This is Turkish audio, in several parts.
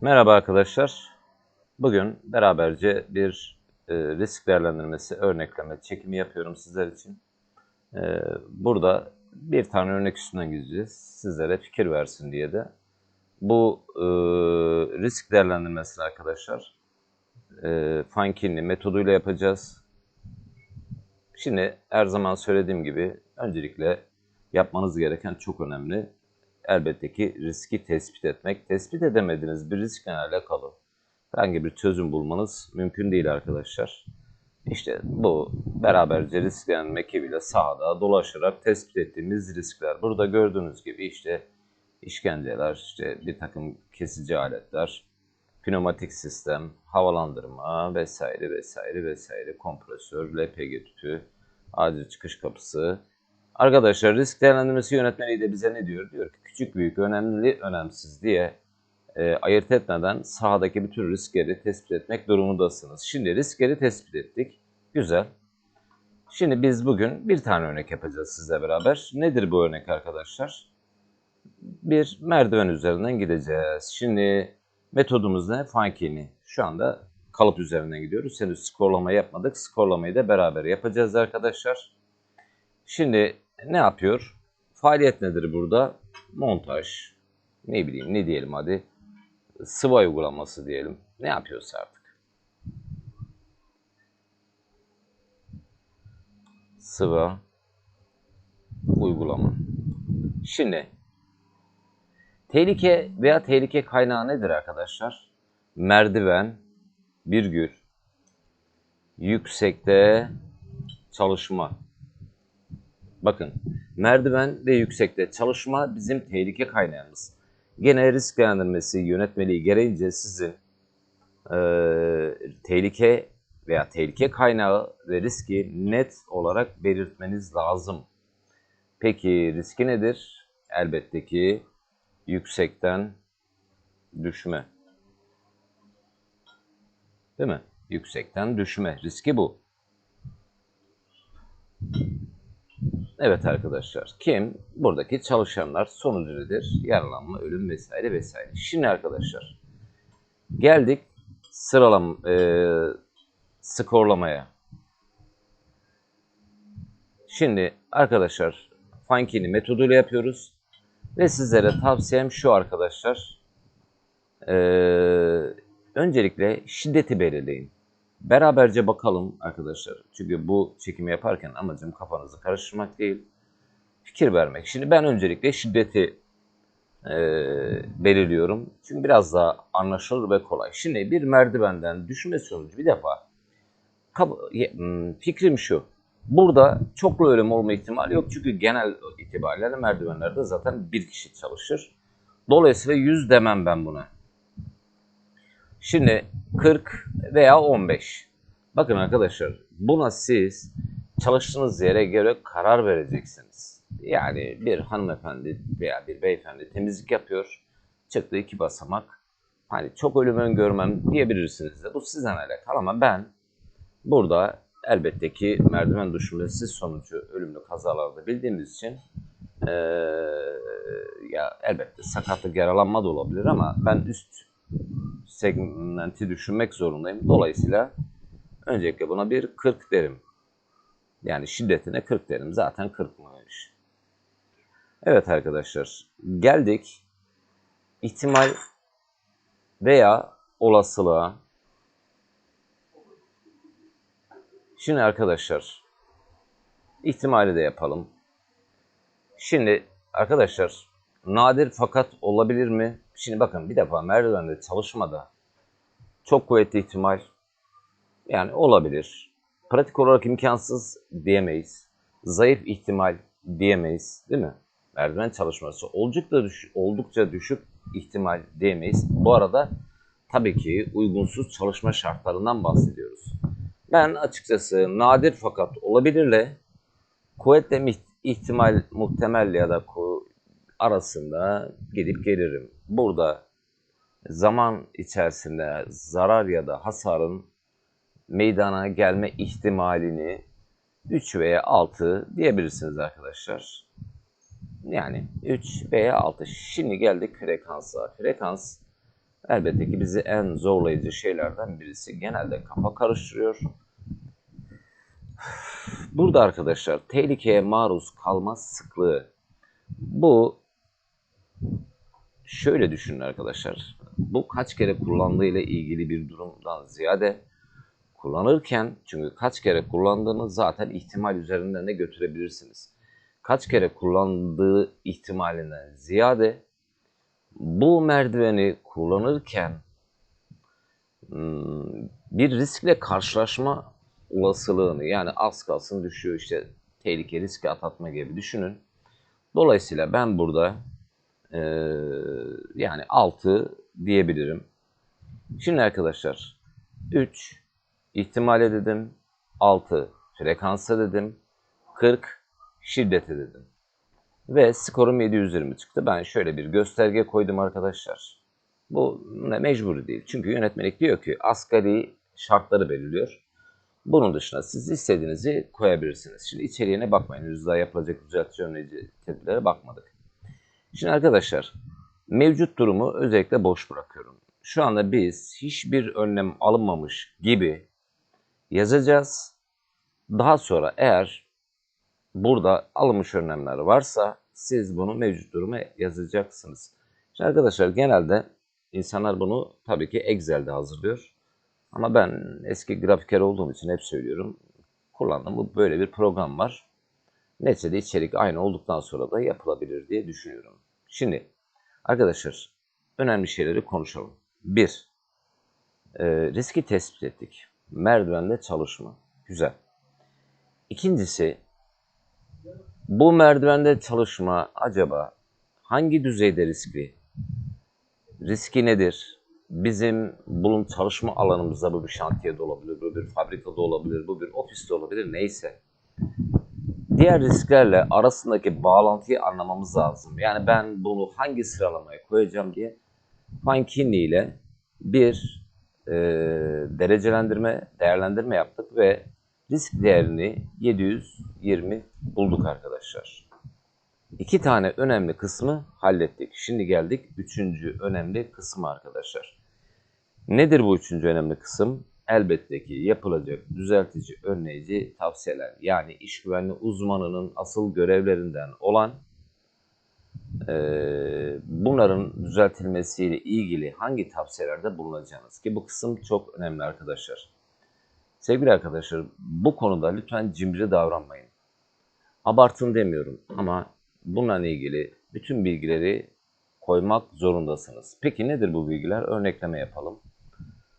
Merhaba arkadaşlar. Bugün beraberce bir e, risk değerlendirmesi, örnekleme, çekimi yapıyorum sizler için. E, burada bir tane örnek üstünden gideceğiz. Sizlere fikir versin diye de. Bu e, risk değerlendirmesini arkadaşlar e, Funkin'li metoduyla yapacağız. Şimdi her zaman söylediğim gibi öncelikle yapmanız gereken çok önemli elbette ki riski tespit etmek. Tespit edemediğiniz bir riskle alakalı herhangi bir çözüm bulmanız mümkün değil arkadaşlar. İşte bu beraberce risklenme ekibiyle sahada dolaşarak tespit ettiğimiz riskler. Burada gördüğünüz gibi işte işkenceler, işte bir takım kesici aletler, pneumatik sistem, havalandırma vesaire vesaire vesaire, kompresör, LPG tüpü, acil çıkış kapısı, Arkadaşlar risk değerlendirmesi yönetmeliği de bize ne diyor? Diyor ki küçük büyük önemli önemsiz diye e, ayırt etmeden sahadaki bütün riskleri tespit etmek durumundasınız. Şimdi riskleri tespit ettik. Güzel. Şimdi biz bugün bir tane örnek yapacağız sizle beraber. Nedir bu örnek arkadaşlar? Bir merdiven üzerinden gideceğiz. Şimdi metodumuz ne? Funkini. Şu anda kalıp üzerinden gidiyoruz. Henüz skorlama yapmadık. Skorlamayı da beraber yapacağız arkadaşlar. Şimdi ne yapıyor? Faaliyet nedir burada? Montaj, ne bileyim ne diyelim hadi, sıva uygulaması diyelim. Ne yapıyorsa artık. Sıva uygulama. Şimdi tehlike veya tehlike kaynağı nedir arkadaşlar? Merdiven, virgül, yüksekte çalışma. Bakın merdiven ve yüksekte çalışma bizim tehlike kaynağımız. Gene risk değerlendirmesi yönetmeliği gereğince sizin e, tehlike veya tehlike kaynağı ve riski net olarak belirtmeniz lazım. Peki riski nedir? Elbette ki yüksekten düşme. Değil mi? Yüksekten düşme. Riski bu. Evet arkadaşlar. Kim? Buradaki çalışanlar sonucu nedir? Yaralanma, ölüm vesaire vesaire. Şimdi arkadaşlar geldik sıralam e, skorlamaya. Şimdi arkadaşlar Funkini metoduyla yapıyoruz. Ve sizlere tavsiyem şu arkadaşlar. E, öncelikle şiddeti belirleyin. Beraberce bakalım arkadaşlar. Çünkü bu çekimi yaparken amacım kafanızı karıştırmak değil. Fikir vermek. Şimdi ben öncelikle şiddeti e, belirliyorum. Çünkü biraz daha anlaşılır ve kolay. Şimdi bir merdivenden düşme sonucu bir defa hmm, fikrim şu. Burada çoklu ölüm olma ihtimali yok. Çünkü genel itibariyle merdivenlerde zaten bir kişi çalışır. Dolayısıyla 100 demem ben buna. Şimdi 40 veya 15. Bakın arkadaşlar buna siz çalıştığınız yere göre karar vereceksiniz. Yani bir hanımefendi veya bir beyefendi temizlik yapıyor. Çıktı iki basamak. Hani çok ölüm öngörmem diyebilirsiniz de bu sizden alakalı ama ben burada elbette ki merdiven düşmesi sonucu ölümlü kazalarda bildiğimiz için ee, ya elbette sakatlık yaralanma da olabilir ama ben üst segmenti düşünmek zorundayım. Dolayısıyla öncelikle buna bir 40 derim. Yani şiddetine 40 derim. Zaten 40 mıymış. Evet arkadaşlar. Geldik ihtimal veya olasılığa. Şimdi arkadaşlar ihtimali de yapalım. Şimdi arkadaşlar nadir fakat olabilir mi? Şimdi bakın bir defa merdivende çalışmada çok kuvvetli ihtimal yani olabilir. Pratik olarak imkansız diyemeyiz. Zayıf ihtimal diyemeyiz değil mi? Merdiven çalışması oldukça, düş oldukça düşük ihtimal diyemeyiz. Bu arada tabii ki uygunsuz çalışma şartlarından bahsediyoruz. Ben açıkçası nadir fakat olabilirle kuvvetle ihtimal muhtemel ya da arasında gidip gelirim. Burada zaman içerisinde zarar ya da hasarın meydana gelme ihtimalini 3 veya 6 diyebilirsiniz arkadaşlar. Yani 3 veya 6. Şimdi geldik frekansa. Frekans elbette ki bizi en zorlayıcı şeylerden birisi. Genelde kafa karıştırıyor. Burada arkadaşlar tehlikeye maruz kalma sıklığı. Bu şöyle düşünün arkadaşlar. Bu kaç kere kullandığı ile ilgili bir durumdan ziyade kullanırken çünkü kaç kere kullandığını zaten ihtimal üzerinden de götürebilirsiniz. Kaç kere kullandığı ihtimalinden ziyade bu merdiveni kullanırken hmm, bir riskle karşılaşma olasılığını yani az kalsın düşüyor işte tehlike riski atlatma gibi düşünün. Dolayısıyla ben burada e, yani 6 diyebilirim. Şimdi arkadaşlar 3 ihtimale dedim, 6 frekansa dedim, 40 şiddete dedim. Ve skorum 720 çıktı. Ben şöyle bir gösterge koydum arkadaşlar. Bu ne mecburi değil. Çünkü yönetmelik diyor ki asgari şartları belirliyor. Bunun dışında siz istediğinizi koyabilirsiniz. Şimdi içeriğine bakmayın. Henüz daha yapılacak düzeltici önleyici tedbirlere bakmadık. Şimdi arkadaşlar mevcut durumu özellikle boş bırakıyorum. Şu anda biz hiçbir önlem alınmamış gibi yazacağız. Daha sonra eğer burada alınmış önlemler varsa siz bunu mevcut duruma yazacaksınız. Şimdi arkadaşlar genelde insanlar bunu tabii ki Excel'de hazırlıyor. Ama ben eski grafiker olduğum için hep söylüyorum. Kullandığım böyle bir program var. Neticede içerik aynı olduktan sonra da yapılabilir diye düşünüyorum. Şimdi arkadaşlar önemli şeyleri konuşalım. Bir, e, riski tespit ettik. Merdivende çalışma. Güzel. İkincisi, bu merdivende çalışma acaba hangi düzeyde riskli? Riski nedir? Bizim bulun çalışma alanımızda bu bir şantiyede olabilir, bu bir fabrikada olabilir, bu bir ofiste olabilir neyse. Diğer risklerle arasındaki bağlantıyı anlamamız lazım. Yani ben bunu hangi sıralamaya koyacağım diye Fankini ile bir e, derecelendirme, değerlendirme yaptık ve risk değerini 720 bulduk arkadaşlar. İki tane önemli kısmı hallettik. Şimdi geldik üçüncü önemli kısmı arkadaşlar. Nedir bu üçüncü önemli kısım? Elbette ki yapılacak düzeltici, önleyici tavsiyeler. Yani iş güvenliği uzmanının asıl görevlerinden olan e, bunların düzeltilmesiyle ilgili hangi tavsiyelerde bulunacağınız ki bu kısım çok önemli arkadaşlar. Sevgili arkadaşlar bu konuda lütfen cimri davranmayın. Abartın demiyorum ama bununla ilgili bütün bilgileri koymak zorundasınız. Peki nedir bu bilgiler? Örnekleme yapalım.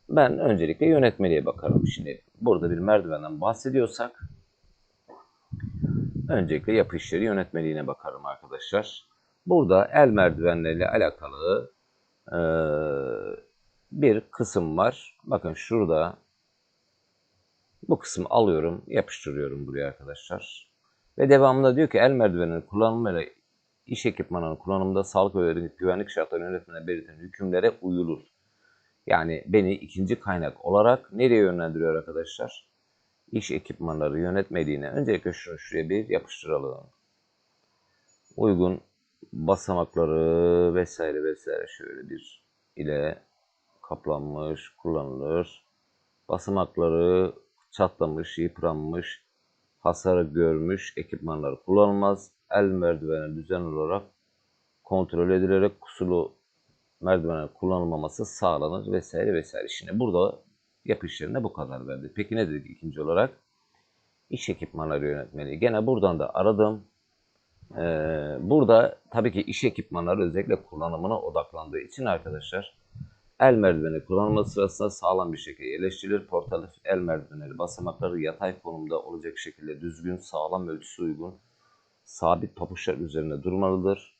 Ben öncelikle yönetmeliğe bakarım. Şimdi burada bir merdivenden bahsediyorsak öncelikle yapı işleri yönetmeliğine bakarım arkadaşlar. Burada el merdivenleriyle alakalı e, bir kısım var. Bakın şurada bu kısmı alıyorum, yapıştırıyorum buraya arkadaşlar. Ve devamında diyor ki el merdiveninin kullanımıyla iş ekipmanının kullanımında sağlık ve güvenlik şartları yönetmene belirtilen hükümlere uyulur. Yani beni ikinci kaynak olarak nereye yönlendiriyor arkadaşlar? İş ekipmanları yönetmeliğine. Öncelikle şunu şuraya bir yapıştıralım. Uygun basamakları vesaire vesaire şöyle bir ile kaplanmış, kullanılır. Basamakları çatlamış, yıpranmış, hasarı görmüş ekipmanlar kullanılmaz. El merdiveni düzenli olarak kontrol edilerek kusurlu merdivenler kullanılmaması sağlanır vesaire vesaire. Şimdi burada yapı işlerinde bu kadar verdi. Peki ne dedik ikinci olarak? İş ekipmanları yönetmeliği. Gene buradan da aradım. Ee, burada tabii ki iş ekipmanları özellikle kullanımına odaklandığı için arkadaşlar el merdiveni kullanılması sırasında sağlam bir şekilde yerleştirilir. Portatif el merdivenleri basamakları yatay konumda olacak şekilde düzgün, sağlam ölçüsü uygun, sabit papuçlar üzerine durmalıdır.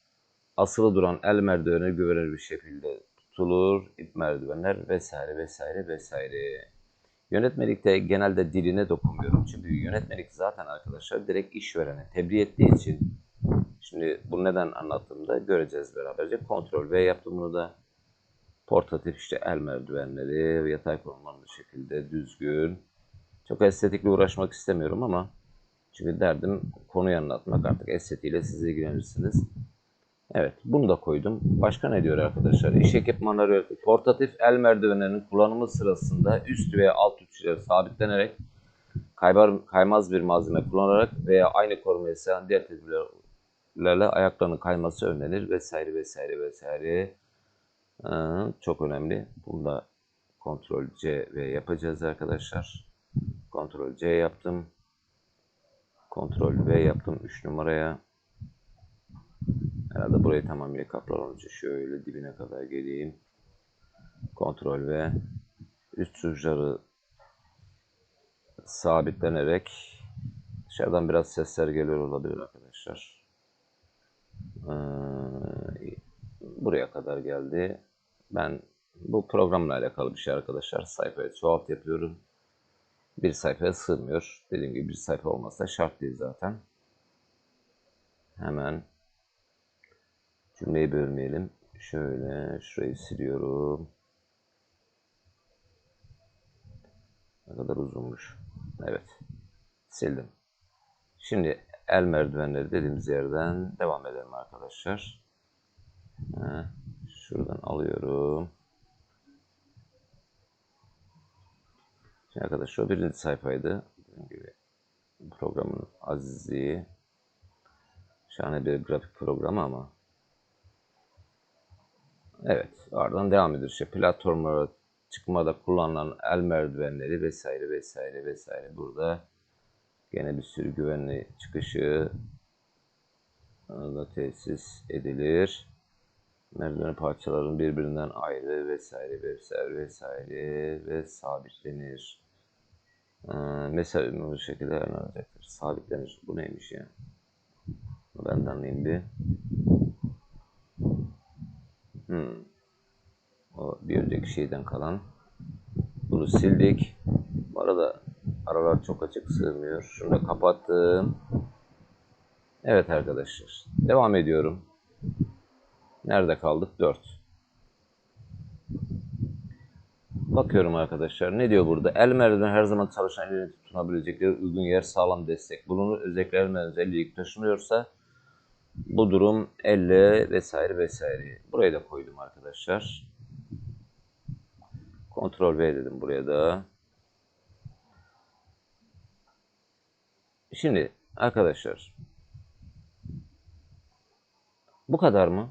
Asılı duran el merdiveni güvenilir bir şekilde tutulur. ip merdivenler vesaire vesaire vesaire. Yönetmelikte genelde diline dokunmuyorum. Çünkü yönetmelik zaten arkadaşlar direkt işverene tebliğ ettiği için Şimdi bu neden anlattığımda göreceğiz beraberce. Kontrol V yaptım bunu da. Portatif işte el merdivenleri, yatay konumlanmış şekilde düzgün. Çok estetikle uğraşmak istemiyorum ama çünkü derdim konuyu anlatmak artık estetiğiyle siz ilgilenirsiniz. Evet, bunu da koydum. Başka ne diyor arkadaşlar? İş ekipmanları. Portatif el merdivenlerinin kullanımı sırasında üst veya alt uçları sabitlenerek kaymaz bir malzeme kullanarak veya aynı korumaya sığan diğer tedbirlerle ayaklarının kayması önlenir vesaire vesaire vesaire. Ee, çok önemli. Bunu da kontrol C ve yapacağız arkadaşlar. Kontrol C yaptım. Kontrol V yaptım 3 numaraya. Herhalde burayı tamamıyla için şöyle dibine kadar geleyim. Kontrol V. Üst uçları sabitlenerek dışarıdan biraz sesler geliyor olabilir arkadaşlar. Ee, buraya kadar geldi. Ben bu programla alakalı bir şey arkadaşlar. Sayfaya çoğalt yapıyorum. Bir sayfaya sığmıyor. Dediğim gibi bir sayfa olmasa şart değil zaten. Hemen cümleyi bölmeyelim. Şöyle şurayı siliyorum. Ne kadar uzunmuş. Evet. Sildim. Şimdi el merdivenleri dediğimiz yerden devam edelim arkadaşlar. Şuradan alıyorum. Şimdi arkadaşlar o birinci sayfaydı. Gibi programın azizliği. Şahane bir grafik programı ama. Evet. Ardından devam ediyor. İşte platformlara çıkmada kullanılan el merdivenleri vesaire vesaire vesaire. Burada gene bir sürü güvenli çıkışı da tesis edilir. Merdiven parçaların birbirinden ayrı vesaire vesaire vesaire ve sabitlenir. Ee, mesela bu şekilde ayarlanacaktır. Sabitlenir. Bu neymiş ya? Ben de anlayayım bir. Hmm. O bir önceki şeyden kalan. Bunu sildik. Bu arada aralar çok açık sığmıyor. Şunu da kapattım. Evet arkadaşlar. Devam ediyorum. Nerede kaldık? 4. Bakıyorum arkadaşlar. Ne diyor burada? El merdiven her zaman çalışan elini tutunabilecekleri uygun yer sağlam destek bulunur. Özellikle el merdiven özelliği taşınıyorsa bu durum elle vesaire vesaire. Buraya da koydum arkadaşlar. Kontrol V dedim buraya da. Şimdi arkadaşlar bu kadar mı?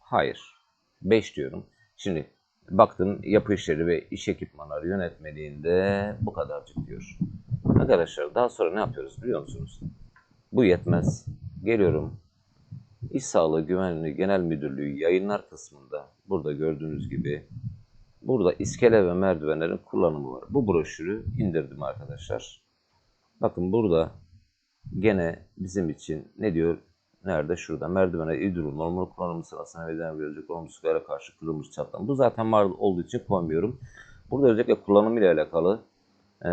Hayır. 5 diyorum. Şimdi baktım yapı işleri ve iş ekipmanları yönetmeliğinde bu kadarcık diyor. Arkadaşlar daha sonra ne yapıyoruz biliyor musunuz? Bu yetmez. Geliyorum. İş Sağlığı Güvenliği Genel Müdürlüğü yayınlar kısmında burada gördüğünüz gibi burada iskele ve merdivenlerin kullanımı var. Bu broşürü indirdim arkadaşlar. Bakın burada gene bizim için ne diyor? Nerede? Şurada. Merdivene iyi durum. Normal kullanımı sırasında neden görecek olumsuzlara karşı kırılmış çatlama. Bu zaten var olduğu için koymuyorum. Burada özellikle kullanımı ile alakalı ee,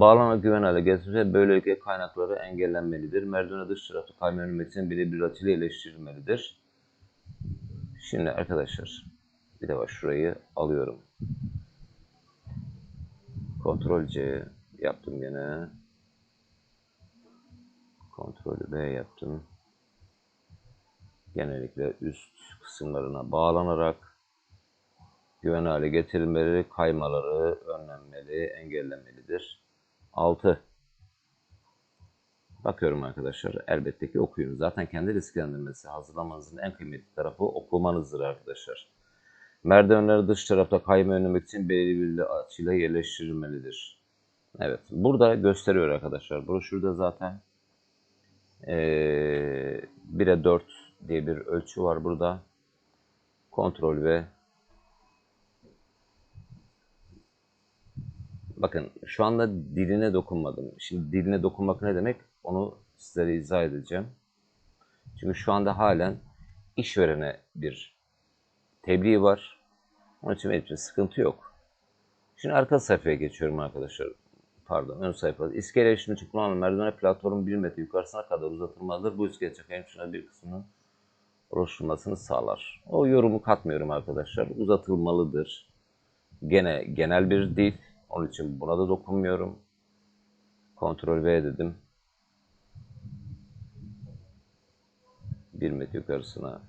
bağlana güven getirilse böylelikle kaynakları engellenmelidir. Merdivene dış tarafı kayma önlemek için bile bir açıyla iyileştirilmelidir. Şimdi arkadaşlar bir de bak şurayı alıyorum. Kontrol C yaptım gene. Kontrolü B yaptım. Genellikle üst kısımlarına bağlanarak güven hale getirilmeli, kaymaları önlenmeli, engellenmelidir. 6. Bakıyorum arkadaşlar. Elbette ki okuyun. Zaten kendi risklendirmesi hazırlamanızın en kıymetli tarafı okumanızdır arkadaşlar. Merdivenleri dış tarafta kayma önlemek için belirli bir açıyla yerleştirilmelidir. Evet. Burada gösteriyor arkadaşlar. Broşürde zaten ee, 1'e 4 diye bir ölçü var burada. Kontrol ve Bakın şu anda diline dokunmadım. Şimdi diline dokunmak ne demek? Onu sizlere izah edeceğim. Çünkü şu anda halen işverene bir tebliğ var. Onun için benim için sıkıntı yok. Şimdi arka sayfaya geçiyorum arkadaşlar. Pardon ön sayfa. İskele işini için kullanılan merdiven platformun 1 metre yukarısına kadar uzatılmalıdır. Bu iskele çakayın şuna bir kısmının oluşturmasını sağlar. O yorumu katmıyorum arkadaşlar. Uzatılmalıdır. Gene genel bir dil. Onun için buna da dokunmuyorum. Ctrl V dedim. 1 metre yukarısına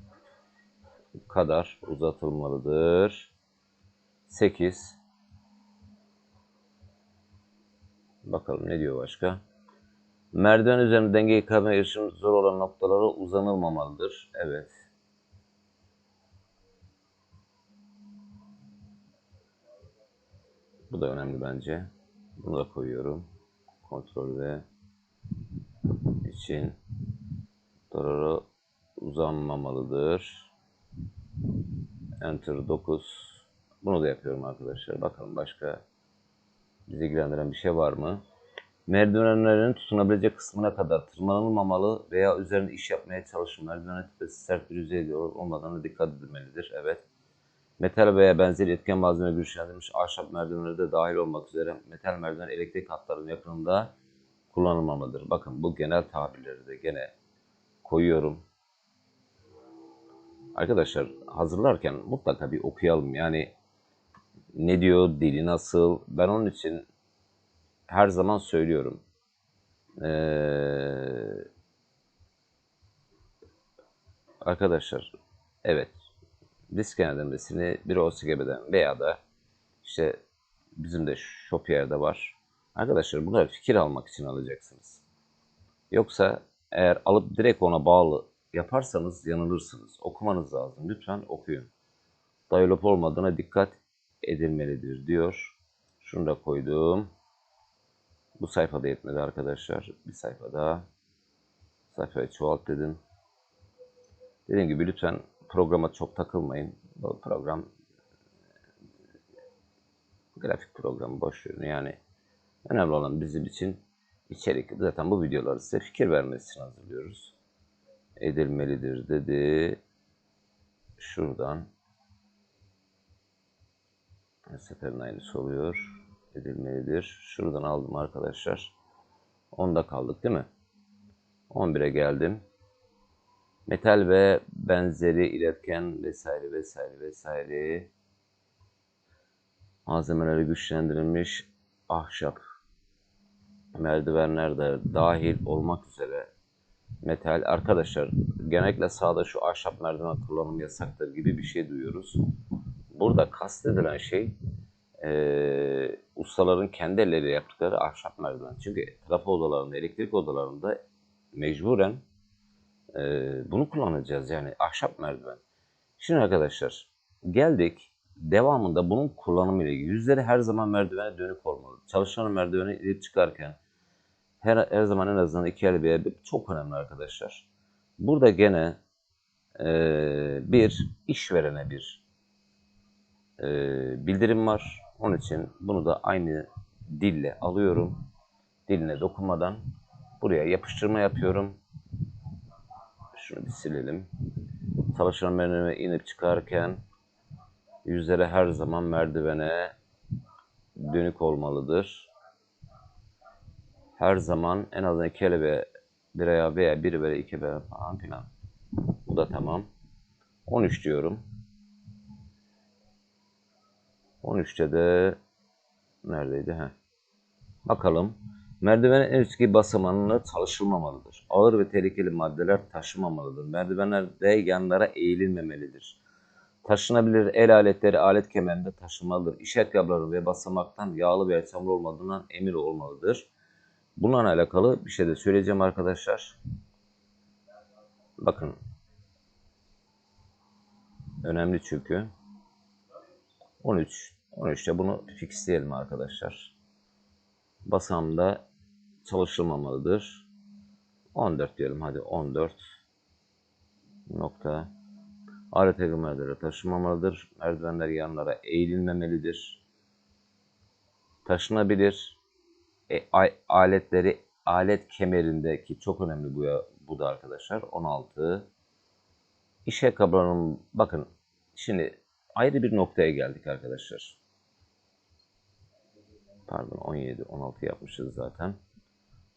kadar uzatılmalıdır. 8 Bakalım ne diyor başka? Merdiven üzerinde dengeyi kaybına erişim zor olan noktalara uzanılmamalıdır. Evet. Bu da önemli bence. Bunu da koyuyorum. Kontrol ve için noktalara uzanmamalıdır. Enter 9. Bunu da yapıyorum arkadaşlar. Bakalım başka bizi ilgilendiren bir şey var mı? Merdivenlerin tutunabilecek kısmına kadar tırmanılmamalı veya üzerinde iş yapmaya çalışın. Merdiven tipesi sert bir yüzeyde olup olmadığına dikkat edilmelidir. Evet. Metal veya benzeri etken malzeme güçlendirilmiş ahşap merdivenleri de dahil olmak üzere metal merdiven elektrik hatlarının yakınında kullanılmamalıdır. Bakın bu genel tabirleri de gene koyuyorum. Arkadaşlar hazırlarken mutlaka bir okuyalım. Yani ne diyor, dili nasıl. Ben onun için her zaman söylüyorum. Ee, arkadaşlar evet risk yönetimcisini bir OSGB'den veya da işte bizim de Shopier'de var. Arkadaşlar bunları fikir almak için alacaksınız. Yoksa eğer alıp direkt ona bağlı yaparsanız yanılırsınız. Okumanız lazım. Lütfen okuyun. Dialog olmadığına dikkat edilmelidir diyor. Şunu da koydum. Bu sayfada yetmedi arkadaşlar. Bir sayfa daha. Sayfayı çoğalt dedim. Dediğim gibi lütfen programa çok takılmayın. Bu program grafik programı boş verin. Yani önemli olan bizim için içerik. Zaten bu videoları size fikir vermesi için hazırlıyoruz. Edilmelidir dedi. Şuradan seferin aynısı oluyor. Edilmelidir. Şuradan aldım arkadaşlar. 10'da kaldık değil mi? 11'e geldim. Metal ve benzeri iletken vesaire vesaire vesaire. Malzemeleri güçlendirilmiş ahşap merdivenler de dahil olmak üzere metal. Arkadaşlar genellikle sağda şu ahşap merdiven kullanımı yasaktır gibi bir şey duyuyoruz. Burada kastedilen şey e, ustaların kendi elleriyle yaptıkları ahşap merdiven. Çünkü trafo odalarında, elektrik odalarında mecburen e, bunu kullanacağız yani ahşap merdiven. Şimdi arkadaşlar geldik devamında bunun kullanımı ile ilgili. Yüzleri her zaman merdivene dönük olmalı. Çalışan merdivene inip çıkarken her, her zaman en azından iki el bir el çok önemli arkadaşlar. Burada gene e, bir işverene bir e, bildirim var. Onun için bunu da aynı dille alıyorum. Diline dokunmadan buraya yapıştırma yapıyorum. Şunu bir silelim. Çalışan merdivene inip çıkarken yüzleri her zaman merdivene dönük olmalıdır. Her zaman en azından iki ele bir veya veya bir veya iki veya falan filan. Bu da tamam. 13 diyorum. 13'te de neredeydi? Heh. Bakalım. Merdivenin en üstteki basamağında çalışılmamalıdır. Ağır ve tehlikeli maddeler taşımamalıdır. Merdivenlerde yanlara eğililmemelidir. Taşınabilir el aletleri alet kemerinde taşımalıdır. İş ayakkabıları ve basamaktan yağlı veya çamur olmadığından emin olmalıdır. Bununla alakalı bir şey de söyleyeceğim arkadaşlar. Bakın. Önemli çünkü. 13. 13'te bunu fixleyelim arkadaşlar. Basamda çalışılmamalıdır. 14 diyelim hadi 14 nokta alet merdivenlere taşınmamalıdır. Merdivenler yanlara eğilmemelidir. Taşınabilir. E, aletleri alet kemerindeki çok önemli bu, bu da arkadaşlar. 16 İş ayakkabılarının bakın şimdi ayrı bir noktaya geldik arkadaşlar. Pardon 17 16 yapmışız zaten.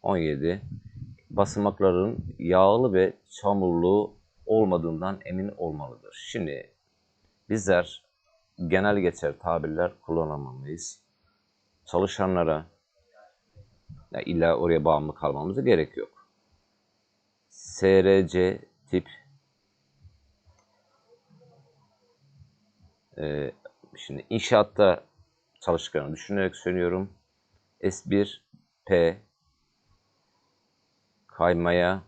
17. Basamakların yağlı ve çamurlu olmadığından emin olmalıdır. Şimdi bizler genel geçer tabirler kullanamalıyız. Çalışanlara ya illa oraya bağımlı kalmamıza gerek yok. SRC tip e, şimdi inşaatta çalışkanı düşünerek söylüyorum. S1P kaymaya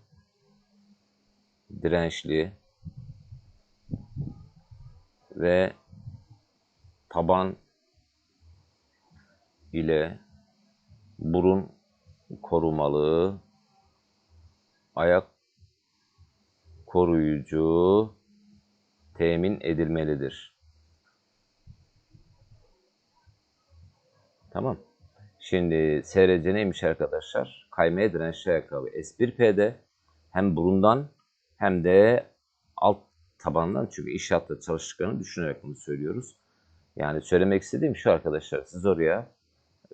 dirençli ve taban ile burun korumalı ayak koruyucu temin edilmelidir. Tamam. Şimdi SRC neymiş arkadaşlar? Kaymaya dirençli ayakkabı. S1P'de hem burundan hem de alt tabandan çünkü inşaatta çalıştıklarını düşünerek bunu söylüyoruz. Yani söylemek istediğim şu arkadaşlar siz oraya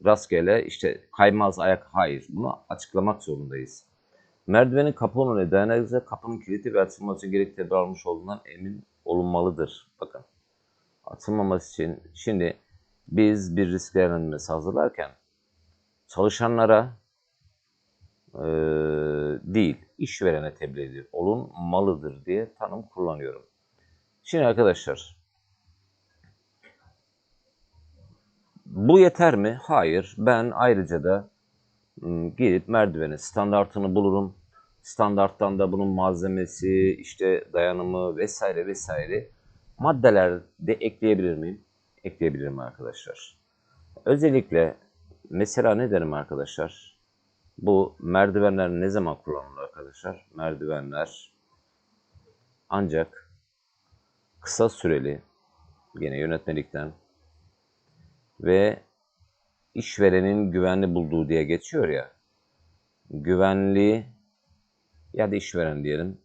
rastgele işte kaymaz ayak hayır bunu açıklamak zorundayız. Merdivenin kapı olma dayanaklıkla kapının kilitli ve açılması gerek tedbir almış olduğundan emin olunmalıdır. Bakın atılmaması için şimdi biz bir risk değerlendirmesi hazırlarken çalışanlara e, değil işverene tebliğ ediyor. Olunmalıdır diye tanım kullanıyorum. Şimdi arkadaşlar bu yeter mi? Hayır. Ben ayrıca da ım, gidip merdivenin standartını bulurum. Standarttan da bunun malzemesi, işte dayanımı vesaire vesaire maddeler de ekleyebilir miyim? Ekleyebilirim arkadaşlar. Özellikle mesela ne derim arkadaşlar? Bu merdivenler ne zaman kullanılır arkadaşlar? Merdivenler ancak kısa süreli yine yönetmelikten ve işverenin güvenli bulduğu diye geçiyor ya. Güvenli ya da işveren diyelim.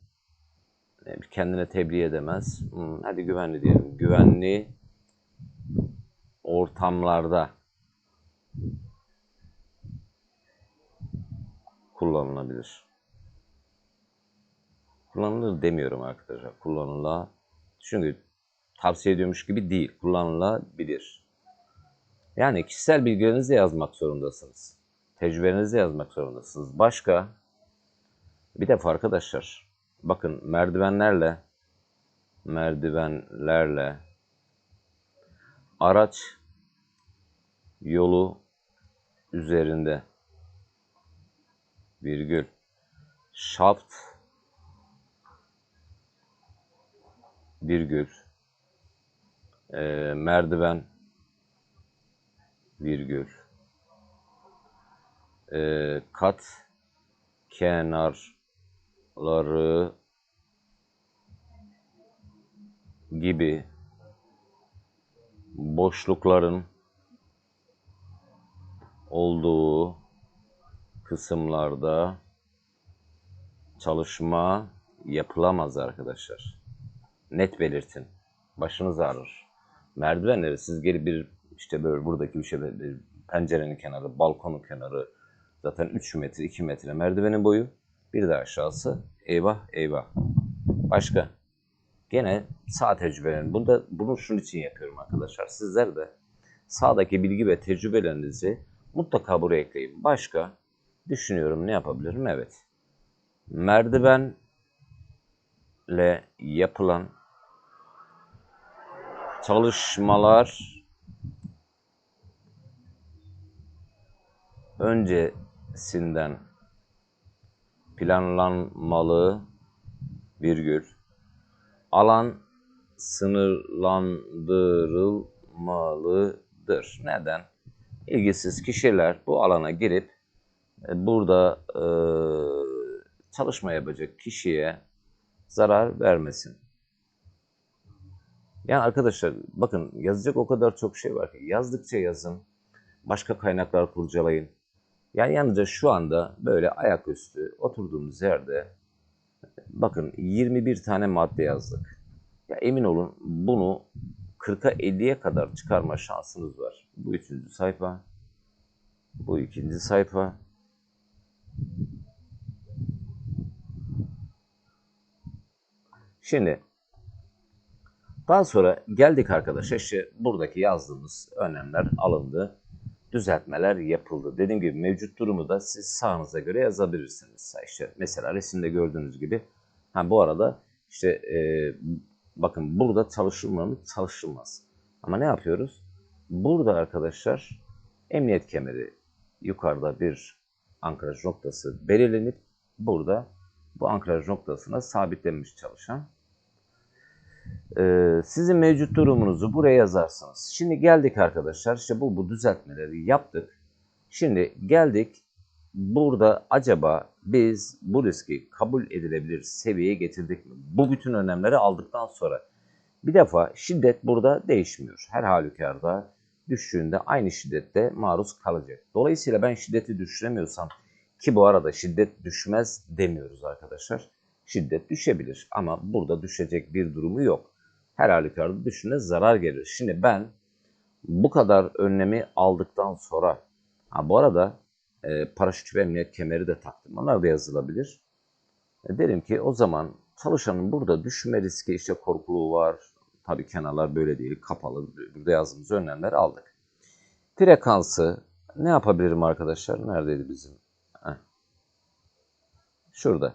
Kendine tebliğ edemez. Hmm, hadi güvenli diyelim. Güvenli ortamlarda kullanılabilir. Kullanılır demiyorum arkadaşlar. Kullanıla çünkü tavsiye ediyormuş gibi değil. Kullanılabilir. Yani kişisel bilgilerinizi yazmak zorundasınız. Tecrübelerinizi yazmak zorundasınız. Başka bir defa arkadaşlar bakın merdivenlerle merdivenlerle araç yolu üzerinde virgül. Şaft. Virgül. E, merdiven. Virgül. E, kat. Kenarları. Gibi. Boşlukların olduğu kısımlarda çalışma yapılamaz arkadaşlar. Net belirtin. Başınız ağrır. Merdivenleri siz geri bir işte böyle buradaki bir şey bir pencerenin kenarı, balkonun kenarı zaten 3 metre 2 metre merdivenin boyu. Bir de aşağısı eyvah eyvah. Başka? Gene sağ tecrübelerini. Bunu da bunu şunun için yapıyorum arkadaşlar. Sizler de sağdaki bilgi ve tecrübelerinizi mutlaka buraya ekleyin. Başka düşünüyorum ne yapabilirim? Evet. Merdivenle yapılan çalışmalar öncesinden planlanmalı virgül alan sınırlandırılmalıdır. Neden? İlgisiz kişiler bu alana girip burada e, çalışma yapacak kişiye zarar vermesin. Yani arkadaşlar bakın yazacak o kadar çok şey var ki yazdıkça yazın. Başka kaynaklar kurcalayın. Yani yalnızca şu anda böyle ayaküstü oturduğumuz yerde bakın 21 tane madde yazdık. Ya emin olun bunu 40'a 50'ye kadar çıkarma şansınız var. Bu üçüncü sayfa. Bu ikinci sayfa. Şimdi daha sonra geldik arkadaşlar işte buradaki yazdığımız önlemler alındı. Düzeltmeler yapıldı. Dediğim gibi mevcut durumu da siz sağınıza göre yazabilirsiniz. İşte mesela resimde gördüğünüz gibi. Ha bu arada işte e, bakın burada çalışılmalı çalışılmaz. Ama ne yapıyoruz? Burada arkadaşlar emniyet kemeri yukarıda bir ankraj noktası belirlenip burada bu ankraj noktasına sabitlenmiş çalışan. Ee, sizin mevcut durumunuzu buraya yazarsınız. Şimdi geldik arkadaşlar. İşte bu, bu düzeltmeleri yaptık. Şimdi geldik. Burada acaba biz bu riski kabul edilebilir seviyeye getirdik mi? Bu bütün önlemleri aldıktan sonra. Bir defa şiddet burada değişmiyor. Her halükarda düştüğünde aynı şiddette maruz kalacak. Dolayısıyla ben şiddeti düşüremiyorsam ki bu arada şiddet düşmez demiyoruz arkadaşlar. Şiddet düşebilir ama burada düşecek bir durumu yok. Her halükarda düşüne zarar gelir. Şimdi ben bu kadar önlemi aldıktan sonra ha bu arada e, paraşüt ve emniyet kemeri de taktım. Onlar da yazılabilir. E, derim ki o zaman çalışanın burada düşme riski işte korkuluğu var. Tabii kenarlar böyle değil kapalı. Burada yazdığımız önlemler aldık. Frekansı ne yapabilirim arkadaşlar? Neredeydi bizim? Heh. Şurada.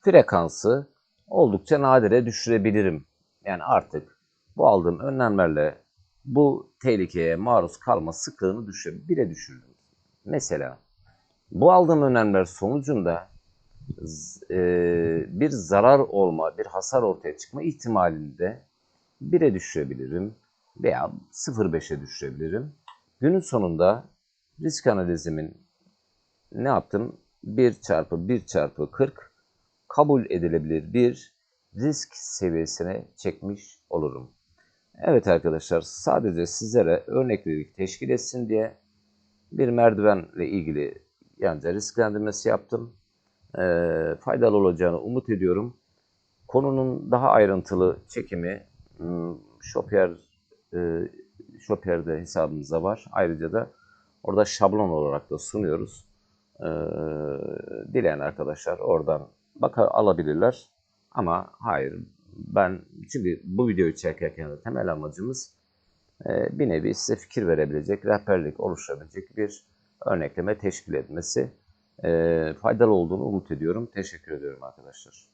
Frekansı oldukça nadire düşürebilirim. Yani artık bu aldığım önlemlerle bu tehlikeye maruz kalma sıklığını düşür, bire düşürdüm. Mesela bu aldığım önlemler sonucunda e, bir zarar olma, bir hasar ortaya çıkma ihtimalini de 1'e düşürebilirim veya 0.5'e düşürebilirim. Günün sonunda risk analizimin ne yaptım? 1 çarpı 1 çarpı 40 kabul edilebilir bir risk seviyesine çekmiş olurum. Evet arkadaşlar sadece sizlere örneklilik teşkil etsin diye bir merdivenle ilgili yalnızca risklendirmesi yaptım. Ee, faydalı olacağını umut ediyorum. Konunun daha ayrıntılı çekimi hmm, Shopier, e, Shopier'de hesabımızda var. Ayrıca da orada şablon olarak da sunuyoruz. Ee, dileyen arkadaşlar oradan bakar alabilirler. Ama hayır ben çünkü bu videoyu çekerken de temel amacımız e, bir nevi size fikir verebilecek, rehberlik oluşturabilecek bir örnekleme teşkil etmesi. E, faydalı olduğunu umut ediyorum. Teşekkür ediyorum arkadaşlar.